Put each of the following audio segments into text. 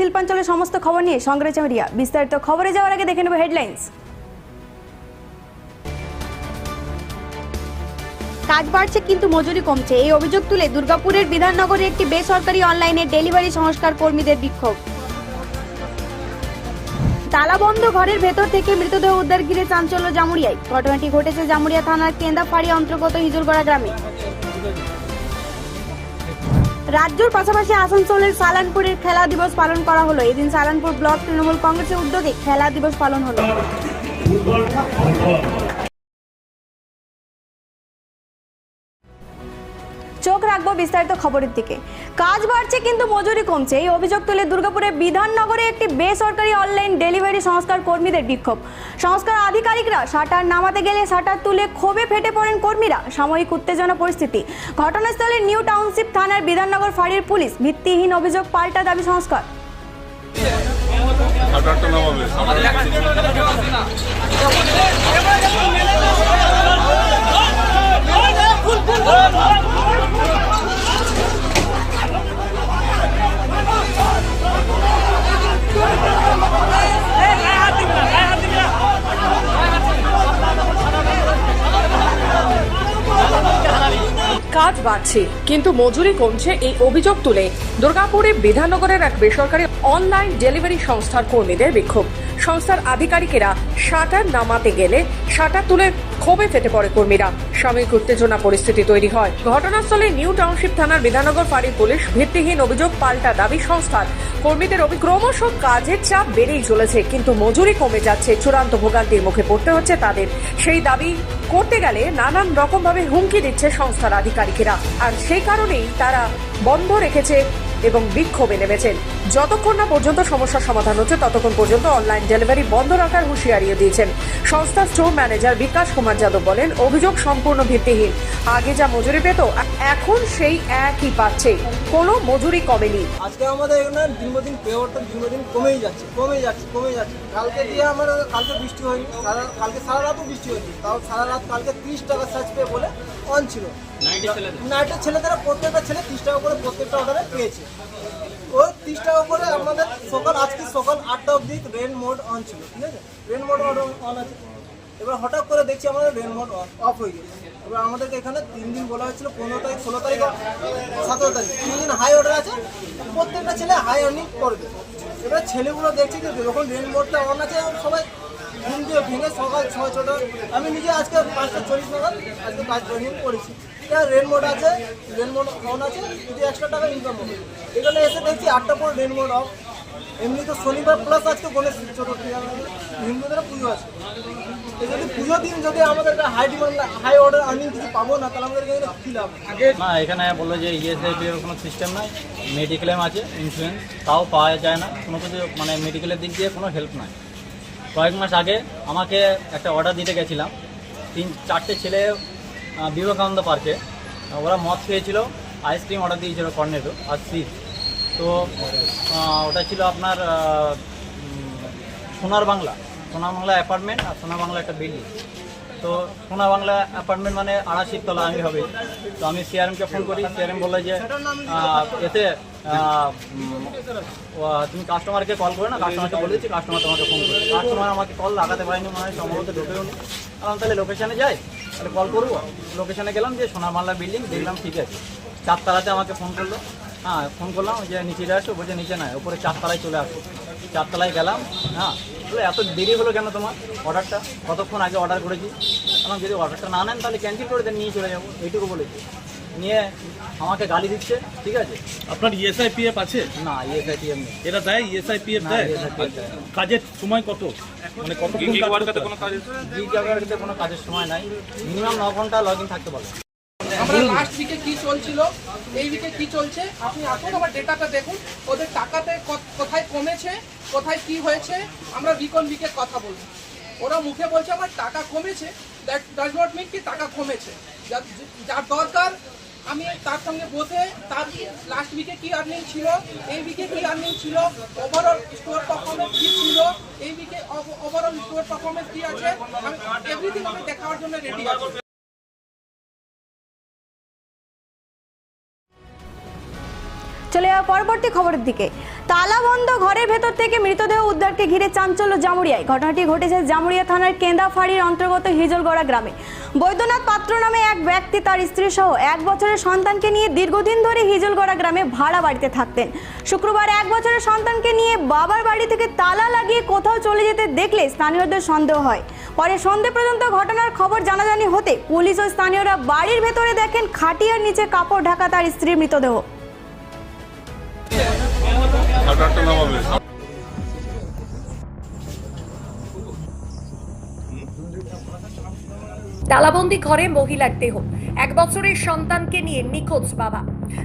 শিল্পাঞ্চলের সমস্ত খবর নিয়ে সংগ্রহ চামরিয়া বিস্তারিত খবরে যাওয়ার আগে দেখে নেব হেডলাইন্স। কাজ বাড়ছে কিন্তু মজুরি কমছে। এই অভিযোগ তুলে দুর্গাপুরের বিধাননগরে একটি বেসরকারি অনলাইনে ডেলিভারি সংস্কার কর্মীদের বিক্ষোভ। তালাবন্ধ ঘরের ভেতর থেকে মৃতদেহ উদ্ধার ঘিরে চাঞ্চল্য জামুরিয়ায় ঘটনাটি ঘটেছে জামুরিয়া থানার কেন্দাফাড়ি অন্তর্গত হিজুরগড়া গ্রামে। রাজ্যের পাশাপাশি আসানসোলের সালানপুরের খেলা দিবস পালন করা হলো। এদিন সালানপুর ব্লক তৃণমূল কংগ্রেসের উদ্যোগে খেলা দিবস পালন হলো। চোখ রাখব বিস্তারিত খবরের দিকে কাজ বাড়ছে কিন্তু মজুরি কমছে এই অভিযোগ তুলে দুর্গাপুরের বিধাননগরে একটি বেসরকারি অনলাইন ডেলিভারি সংস্কার কর্মীদের বিক্ষোভ সংস্কার আধিকারিকরা শাটার নামাতে গেলে শাটার তুলে ক্ষোভে ফেটে পড়েন কর্মীরা সাময়িক উত্তেজনা পরিস্থিতি ঘটনাস্থলে নিউ টাউনশিপ থানার বিধাননগর ফাঁড়ির পুলিশ ভিত্তিহীন অভিযোগ পাল্টা দাবি সংস্কার শাটারটা নামাবে কাজ বাড়ছে, কিন্তু মজুরি কমছে এই অভিযোগ তুলে দুর্গাপুরে বিধাননগরের এক বেসরকারি অনলাইন ডেলিভারি সংস্থার কর্মীদের বিক্ষোভ। সংস্থার আধিকারিকেরা শাটার নামাতে গেলে শাটার তুলে ক্ষোভে ফেটে পড়ে কর্মীরা। সাময়িক উত্তেজনা পরিস্থিতি তৈরি হয়। ঘটনাস্থলে নিউ টাউনশিপ থানার বিধাননগর ফাঁড়ির পুলিশ ভিত্তিহীন অভিযোগ পাল্টা দাবি সংস্থার। কর্মীদের ক্রমশ কাজের চাপ বেড়েই চলেছে, কিন্তু মজুরি কমে যাচ্ছে। চূড়ান্ত ভোগান্তির মুখে পড়তে হচ্ছে তাদের। সেই দাবি করতে গেলে নানান রকমভাবে হুমকি দিচ্ছে সংস্থার আধিকারিকেরা। আর সেই কারণেই তারা বন্ধ রেখেছে এবং বিক্ষোভে নেমেছেন। যতক্ষণ না পর্যন্ত সমস্যার সমাধান হচ্ছে, ততক্ষণ পর্যন্ত অনলাইন ডেলিভারি বন্ধ রাখার হুঁশিয়ারিও দিয়েছেন। সংস্থার স্টোর ম্যানেজার বিকাশ কুমার যাদব বলেন অভিযোগ সম্পূর্ণ ভিত্তিহীন। আগে যা মজুরি পেত এখন সেই একই পাচ্ছে। কোনো মজুরি কমেনি। আজকে আমাদের এখানে দিনবদিন পেওয়ারটা দিনবদিন কমেই যাচ্ছে কমেই যাচ্ছে কমে যাচ্ছে। কালকে দিয়ে আমার কালকে বৃষ্টি হয়নি সারা কালকে সারা রাতও বৃষ্টি হয়নি। তাও সারা রাত কালকে তিরিশ টাকা সার্চ পে বলে অন ছিল। নাইটের ছেলেদের। প্রত্যেকটা ছেলে তিরিশ টাকা করে প্রত্যেকটা অর্ডারে পেয়েছে। ওই তিরিশ টাকা করে আমাদের সকাল আজকে সকাল আটটা অবধি রেন মোড অন ছিল ঠিক আছে? রেন মোড অন আছে। এবার হঠাৎ করে দেখছি আমাদের রেন মোড অফ হয়ে গেছে। এবার আমাদেরকে এখানে তিন দিন বলা হয়েছিল, পনেরো তারিখ, ষোলো তারিখ সতেরো তারিখ। তিন দিন হাই অর্ডার আছে, প্রত্যেকটা ছেলে হাই আর্নিং করবে। এবার ছেলেগুলো দেখছি যে যখন রেন মোডটা অন আছে, সবাই ঘুম দিয়ে ভেঙে সকাল ছয় ছটা আমি নিজে আজকে পাঁচটা চল্লিশ নাগাদ আজকে কাজ জয়েনিং করেছি। এটা রেন মোড আছে রেন মোড অন আছে, যদি একশো টাকা ইনকাম হবে। এখানে এসে দেখছি আটটা পর রেন মোড অফ এমনি তো শনিবার প্লাস আজকে গণেশ চতুর্থী, হিন্দুদের পুজো আছে। এই যদি পুজো দিন যদি আমাদের high demand high order earning কিছু পাবো না এখানে বলল যে ইএসআইপি এর কোনো সিস্টেম নাই মেডিক্লেম আছে ইন্স্যুরেন্স তাও পাওয়া যায় না কোনো কিছু মানে মেডিকেলের দিক দিয়ে কোনো হেল্প নাই। কয়েক মাস আগে আমাকে একটা অর্ডার দিতে গেছিলাম তিন চারটে ছেলে বিবেকানন্দ পার্কে ওরা মদ খেয়েছিল আইসক্রিম অর্ডার দিয়েছিল কর্নেটো আর সিপ তো ওটা ছিল আপনার সোনার বাংলা। সোনার বাংলা অ্যাপার্টমেন্ট আর সোনার বাংলা একটা বিল্ডিং তো সোনা বাংলা অ্যাপার্টমেন্ট মানে আড়াশির তলা আমি হবে। তো আমি সিআরএমকে ফোন করি সিআরএম বলল যে এতে তুমি কাস্টমারকে কল করে না কাস্টমারকে বলেছি কাস্টমার তোমাকে ফোন করে কাস্টমার আমাকে কল লাগাতে পারেনি মনে হয়, সম্ভবত ঢুকেও নি। কারণ তাহলে লোকেশানে যাই, তাহলে কল করব। লোকেশানে গেলাম, যে সোনা বাংলা বিল্ডিং দেখলাম ঠিক আছে। চারতলাতে আমাকে ফোন করল। হ্যাঁ ফোন করলাম, যে নিচে আসো, বলছে, নিচে নয়, উপরে চারতলায় চলে আসো। চারতলায় গেলাম হ্যাঁ বলে এত দেরি হলো কেন তোমার অর্ডারটা কতক্ষণ আগে অর্ডার করেছি? আমার যদি অর্ডারটা না নেন তাহলে ক্যান্সেল করে দেন নিয়ে চলে যাব। এইটুকু বলেছি নিয়ে আমাকে গালি দিচ্ছে ঠিক আছে? আপনার ইএসআই পিএফ আছে? না ইএসআইটি এমনি এটা দেয় ইএসআই পিএফ না দেয়? ইএসআইটি কাজের সময় কত? মানে কত কোনো কাজ কোনো কাজের সময় নাই। মিনিমাম ন ঘণ্টা লগ ইন থাকতে আমরা লাস্ট উইকে কি চলছিল এই উইকে কি চলছে আপনি আসুন আমার ডেটাটা দেখুন ওদের টাকাতে কোথায় কমেছে কোথায় কি হয়েছে আমরা অন উইকে কথা বলব ওরা মুখে বলছে আমার টাকা কমেছে। দ্যাট ডাজ নট মিন কি টাকা কমেছে। যার দরকার আমি তার সঙ্গে বসে তার লাস্ট উইকে কি আর্নিং ছিল এই উইকে কি আর্নিং ছিল ওভারঅল স্টোর পারফরমেন্স কি ছিল এই উইকে ওভারঅল স্টোর পারফরমেন্স কি আছে আমি এভরিথিং আমি দেখাবার জন্য রেডি আছি। চলে যাওয়া পরবর্তী খবরের দিকে। তালাবন্ধ ঘরের ভেতর থেকে মৃতদেহ উদ্ধারকে ঘিরে চাঞ্চল্য জামুরিয়ায় ঘটনাটি ঘটেছে জামুরিয়া থানার কেন্দাফাড়ির অন্তর্গত হিজলগড়া গ্রামে। বৈদ্যনাথ পাত্র নামে এক ব্যক্তি তার স্ত্রী সহ এক বছরের সন্তানকে নিয়ে দীর্ঘদিন ধরে হিজলগড়া গ্রামে ভাড়া বাড়িতে থাকতেন। শুক্রবার এক বছরের সন্তানকে নিয়ে বাবার বাড়ি থেকে তালা লাগিয়ে কোথাও চলে যেতে দেখলে স্থানীয়দের সন্দেহ হয়। পরে সন্ধে পর্যন্ত ঘটনার খবর জানাজানি হতে পুলিশ ও স্থানীয়রা বাড়ির ভেতরে দেখেন খাটিয়ার নিচে কাপড় ঢাকা তার স্ত্রীর মৃতদেহ। তালাবন্দি ঘরে মহিলার দেহ। এক বছরের সন্তানকে নিয়ে নিখোঁজ বাবা।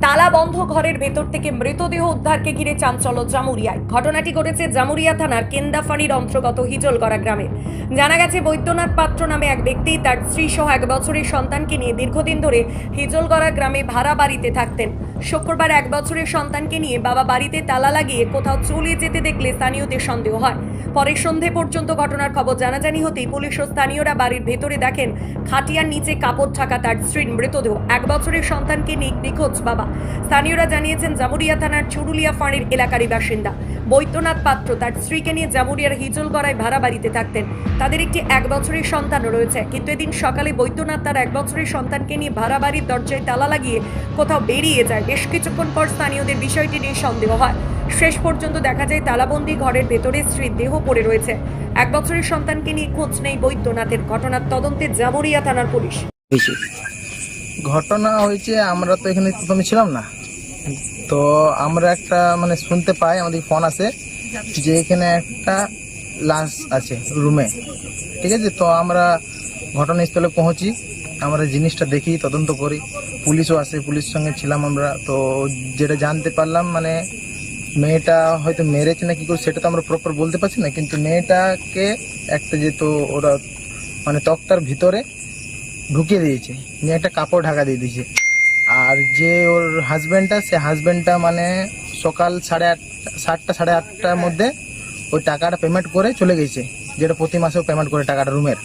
তালা বন্ধ ঘরের ভেতর থেকে মৃতদেহ উদ্ধারকে ঘিরে চাঞ্চল্য জামুরিয়ায়। ঘটনাটি ঘটেছে জামুরিয়া থানার কেন্দাফানির অন্তর্গত হিজলগড়া গ্রামে। জানা গেছে, বৈদ্যনাথ পাত্র নামে এক ব্যক্তি তার স্ত্রী সহ এক বছরের সন্তানকে নিয়ে দীর্ঘদিন ধরে হিজলগড়া গ্রামে ভাড়া বাড়িতে থাকতেন। শুক্রবার এক বছরের সন্তানকে নিয়ে বাবা বাড়িতে তালা লাগিয়ে কোথাও চলে যেতে দেখলে স্থানীয়দের সন্দেহ হয়। পরে সন্ধে পর্যন্ত ঘটনার খবর জানাজানি হতেই পুলিশ ও স্থানীয়রা বাড়ির ভেতরে দেখেন খাটিয়ার নিচে কাপড় ঢাকা তার স্ত্রীর মৃতদেহ। এক বছরের সন্তানকে নিখোঁজ বাবা। স্থানীয়রা জানিয়েছেন, জামুরিয়া থানার চুরুলিয়া ফাঁড়ির এলাকারই বাসিন্দা। বৈদ্যনাথ পাত্র তার স্ত্রীকে নিয়ে জামুরিয়ার হিজলগড়ায় ভাড়া বাড়িতে থাকতেন। তাদের একটি এক বছরের সন্তান রয়েছে। কিন্তু এদিন সকালে বৈদ্যনাথ তার এক বছরের সন্তানকে নিয়ে ভাড়া বাড়ির দরজায় তালা লাগিয়ে কোথাও বেরিয়ে যায়। বেশ কিছুক্ষণ পর স্থানীয়দের বিষয়টি নিয়ে সন্দেহ হয়। শেষ পর্যন্ত দেখা যায় তালাবন্দি ঘরের ভেতরে স্ত্রীর দেহ পড়ে রয়েছে। এক বছরের সন্তানকে নিয়ে খোঁজ নেই বৈদ্যনাথের। ঘটনার তদন্তে জামুরিয়া থানার পুলিশ। ঘটনা হয়েছে, আমরা তো এখানে প্রথমে ছিলাম না। তো আমরা একটা মানে শুনতে পাই, আমাদের ফোন আসে যে এখানে একটা লাশ আছে রুমে, ঠিক আছে? তো আমরা ঘটনাস্থলে পৌঁছি, আমরা জিনিসটা দেখি, তদন্ত করি। পুলিশও আসে পুলিশ সঙ্গে ছিলাম আমরা। তো যেটা জানতে পারলাম মানে মেয়েটা হয়তো মেরেছে না কি করে, সেটা তো আমরা প্রপার বলতে পারছি না, কিন্তু মেয়েটাকে একটা যেহেতু ওরা মানে তক্তার ভিতরে ঢুকিয়ে দিয়েছে নিয়ে একটা কাপড় ঢাকা দিয়ে দিয়েছে। আর যে ওর হাজব্যান্ডটা সে হাজব্যান্ডটা মানে সকাল সাড়ে আটটা সাতটা সাড়ে আটটার মধ্যে ওই টাকাটা পেমেন্ট করে চলে গেছে। যেটা প্রতি মাসেও পেমেন্ট করে টাকাটা রুমের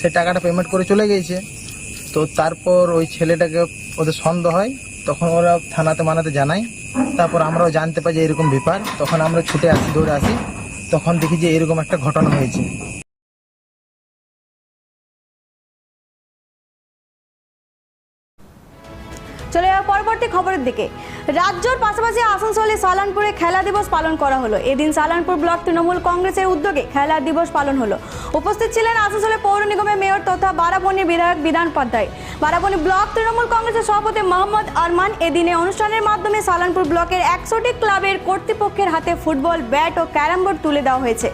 সেই টাকাটা পেমেন্ট করে চলে গেছে। তো তারপর ওই ছেলেটাকে ওদের সন্দেহ হয়, তখন ওরা থানাতে মানাতে জানায়। তারপর আমরাও জানতে পারি যে এরকম ব্যাপার। তখন আমরা ছুটে আসি, দৌড়ে আসি। তখন দেখি যে এরকম একটা ঘটনা হয়েছে। খবরের দিকে। রাজ্যর পাশাপাশি আসানসোলে সালানপুরে খেলা দিবস পালন করা হলো। এদিন সালানপুর ব্লক তৃণমূল কংগ্রেসের উদ্যোগে খেলা দিবস পালন হলো। উপস্থিত ছিলেন আসানসোলে পৌর নিগমের মেয়র তথা বারাবণী বিধায়ক বিধান উপাধ্যায় বারাবণী ব্লক তৃণমূল কংগ্রেসের সভাপতি মোহাম্মদ আরমান এদিনে অনুষ্ঠানের মাধ্যমে সালানপুর ব্লকের একশোটি ক্লাবের কর্তৃপক্ষের হাতে ফুটবল, ব্যাট ও ক্যারাম বোর্ড তুলে দেওয়া হয়েছে।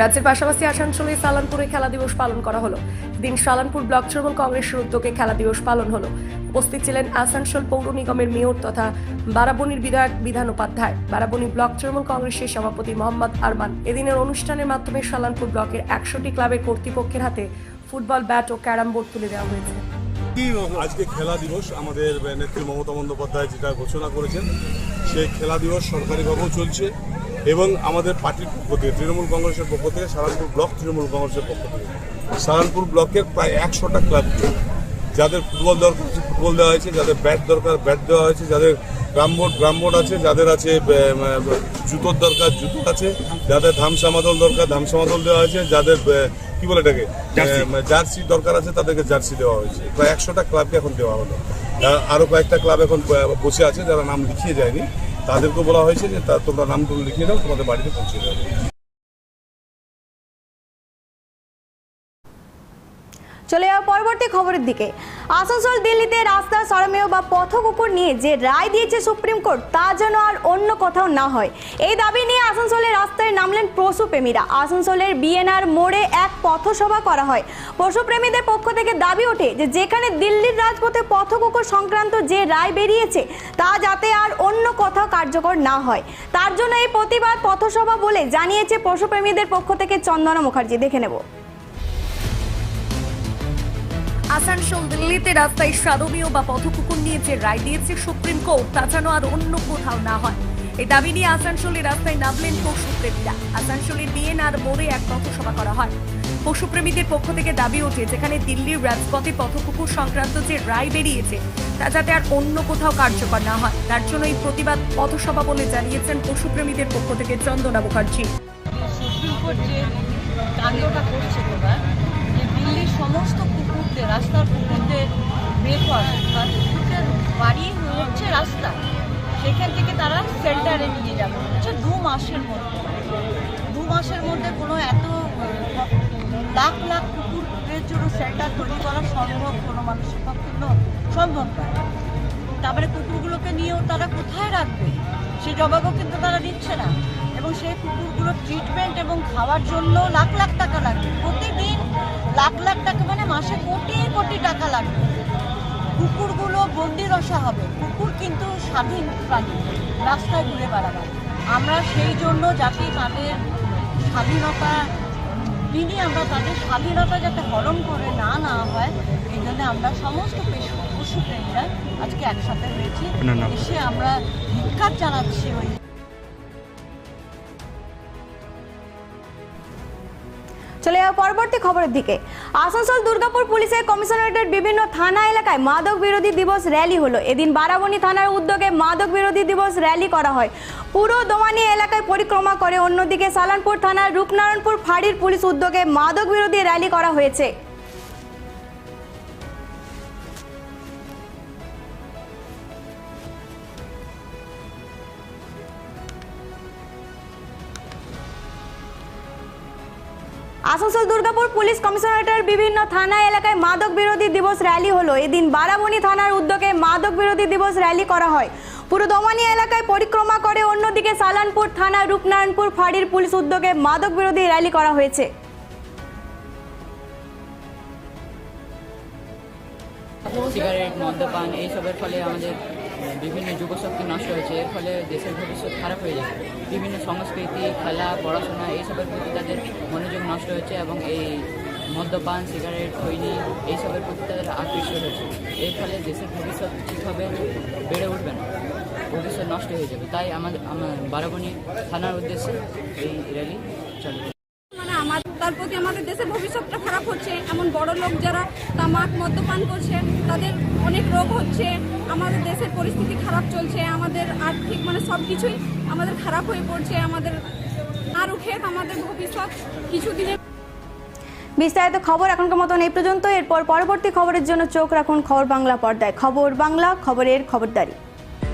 রাজ্যের পাশাপাশি আসানসোলে সালানপুরে খেলা দিবস পালন করা হলো। দিন সালানপুর ব্লক তৃণমূল কংগ্রেসের উদ্যোগে খেলা দিবস পালন হলো। উপস্থিত ছিলেন আসানসোল পৌর নিগমের মেয়র তথা বারাবণীর বিধায়ক বিধান উপাধ্যায়, বারাবণী ব্লক তৃণমূল কংগ্রেসের সভাপতি মোহাম্মদ আরমান। এদিনের অনুষ্ঠানের মাধ্যমে সালানপুর ব্লকের একশোটি ক্লাবের কর্তৃপক্ষের হাতে ফুটবল ব্যাট ও ক্যারাম বোর্ড তুলে দেওয়া হয়েছে। আজকে খেলা দিবস? আমাদের নেত্রী মমতা বন্দ্যোপাধ্যায় যেটা ঘোষণা করেছেন, সেই খেলা দিবস সরকারিভাবেও চলছে। এবং আমাদের পার্টির পক্ষ থেকে তৃণমূল কংগ্রেসের পক্ষ থেকে সারানপুর ব্লক তৃণমূল কংগ্রেসের পক্ষ থেকে। সারানপুর ব্লকের প্রায় একশোটা ক্লাব যাদের ফুটবল দরকার আছে ফুটবল দেওয়া হয়েছে। যাদের ব্যাট দরকার ব্যাট দেওয়া হয়েছে। যাদের গ্রাম বোর্ড গ্রাম বোর্ড আছে। যাদের আছে জুতোর দরকার জুতো আছে। যাদের ধাম ধামসামাদল দরকার ধাম ধামসামাদল দেওয়া হয়েছে। যাদের কি বলে এটাকে? জার্সি। দরকার আছে তাদেরকে জার্সি দেওয়া হয়েছে। প্রায় একশোটা ক্লাবকে এখন দেওয়া হলো। আরও কয়েকটা ক্লাব এখন বসে আছে যারা নাম লিখিয়ে যায়নি। তাদেরকে বলা হয়েছে যে তা তোমরা নামগুলো লিখিয়ে দাও তোমাদের বাড়িতে পৌঁছে যাবে। চলে যাওয়া পরবর্তী খবরের দিকে। আসানসোল, দিল্লিতে রাস্তা, সরমেয় বা পথ কুকুর নিয়ে যে রায় দিয়েছে সুপ্রিম কোর্ট, তা যেন আর অন্য কোথাও না হয়। এই দাবি নিয়ে আসানসোলের রাস্তায় নামলেন পশুপ্রেমীরা আসানসোলের বিএনআর মোড়ে এক পথসভা করা হয়। পশুপ্রেমীদের পক্ষ থেকে দাবি ওঠে যে, যেখানে দিল্লির রাজপথে পথ কুকুর সংক্রান্ত যে রায় বেরিয়েছে, তা যাতে আর অন্য কোথাও কার্যকর না হয়। তার জন্য এই প্রতিবাদ পথসভা বলে জানিয়েছে পশুপ্রেমীদের পক্ষ থেকে চন্দনা মুখার্জি। দেখে নেব। আসানসোল দিল্লিতে রাস্তায় সারমীয় বা পথকুকুর নিয়ে যে রায় দিয়েছে সুপ্রিম কোর্ট, তা যেন আর অন্য কোথাও না হয়। এই দাবি নিয়ে আসানসোলের রাস্তায় নামলেন পশুপ্রেমীরা। আসানসোলের বিএনআর মোড়ে এক পথসভা করা হয়। পশুপ্রেমীদের পক্ষ থেকে দাবি ওঠে, যেখানে দিল্লির রাজপথে পথকুকুর সংক্রান্ত যে রায় বেরিয়েছে, তা যাতে আর অন্য কোথাও কার্যকর না হয়। তার জন্য এই প্রতিবাদ পথসভা বলে জানিয়েছেন পশুপ্রেমীদের পক্ষ থেকে চন্দনা মুখার্জি। সুপ্রিম কোর্ট যে কাণ্ডটা তোমরা যে দিল্লির সমস্ত কুকুরদের রাস্তার পুকুরতে বের হয় বা কুকুরদের বাড়ি হচ্ছে রাস্তা, সেখান থেকে তারা শেল্টারে নিয়ে যাবে। হচ্ছে দু মাসের মধ্যে। দু মাসের মধ্যে কোনো এত লাখ লাখ কুকুরের জন্য সেন্টার তৈরি করা সম্ভব কোনো মানুষের পক্ষে? সম্ভব নয়। তারপরে কুকুরগুলোকে নিয়েও তারা কোথায় রাখবে? সে জবাবও কিন্তু তারা দিচ্ছে না। এবং সেই কুকুরগুলোর ট্রিটমেন্ট এবং খাওয়ার জন্য লাখ লাখ টাকা লাগবে। প্রতিদিন লাখ লাখ টাকা মানে মাসে কোটি কোটি টাকা লাগবে। কুকুরগুলো বন্দি দশা হবে। কুকুর কিন্তু স্বাধীন প্রাণী। রাস্তায় ঘুরে বেড়াবে। আমরা সেই জন্য যাতে তাদের স্বাধীনতা দিনই আমরা তাদের স্বাধীনতা যাতে হরণ করে না না হয়, এই জন্য আমরা সমস্ত পশু পশুপ্রেমীরা আজকে একসাথে হয়েছি এসে আমরা ধিক্কার জানাচ্ছি ওই চলে যাওয়া পরবর্তী খবরের দিকে। আসানসোল দুর্গাপুর পুলিশের কমিশনারেটের বিভিন্ন থানা এলাকায় মাদক বিরোধী দিবস র্যালি হলো। এদিন বারাবণী থানার উদ্যোগে মাদক বিরোধী দিবস র্যালি করা হয়। পুরো দোমানি এলাকায় পরিক্রমা করে অন্যদিকে সালানপুর থানার রূপনারায়ণপুর ফাঁড়ির পুলিশ উদ্যোগে মাদক বিরোধী র্যালি করা হয়েছে। আসানসোল দুর্গাপুর পুলিশ কমিশনারেটের বিভিন্ন থানা এলাকায় মাদক বিরোধী দিবস র্যালি হলো। এদিন বারাবণী থানার উদ্যোগে মাদক বিরোধী দিবস র্যালি করা হয়। পুরো দমানি এলাকায় পরিক্রমা করে অন্যদিকে সালানপুর থানা, রূপনারায়ণপুর ফাঁড়ির পুলিশ উদ্যোগে মাদক বিরোধী র্যালি করা হয়েছে। সিগারেট, মদ্যপান, এইসবের ফলে আমাদের বিভিন্ন যুবশক্তি নষ্ট হয়েছে, এর ফলে দেশের ভবিষ্যৎ খারাপ হয়ে যাচ্ছে। বিভিন্ন সংস্কৃতি, খেলা, পড়াশোনা এইসবের প্রতি তাদের মনোযোগ নষ্ট হচ্ছে এবং এই মদ্যপান, সিগারেট, খৈনি, এইসবের প্রতি তাদের আকৃষ্ট হয়েছে। এর ফলে দেশের ভবিষ্যৎ ঠিকভাবে বেড়ে উঠবে না। ভবিষ্যৎ নষ্ট হয়ে যাবে। তাই আমাদের, আমার বারাবণী থানার উদ্দেশ্যে এই র্যালি চলে তার প্রতি আমাদের দেশের ভবিষ্যৎটা খারাপ হচ্ছে? এমন বড় লোক যারা তামাক, মদ্যপান করছে, তাদের অনেক রোগ হচ্ছে, আমাদের দেশের পরিস্থিতি খারাপ চলছে, আমাদের আর্থিক মানে সব কিছুই আমাদের খারাপ হয়ে পড়ছে, আমাদের আর উঠে আমাদের ভবিষ্যৎ কিছুদিনের বিস্তারিত খবর এখনকার মতন এই পর্যন্ত এরপর পরবর্তী খবরের জন্য চোখ রাখুন খবর বাংলা পর্দায়। খবর বাংলা, খবরের খবরদারি।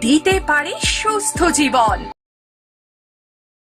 দিতে পারে সুস্থ জীবন।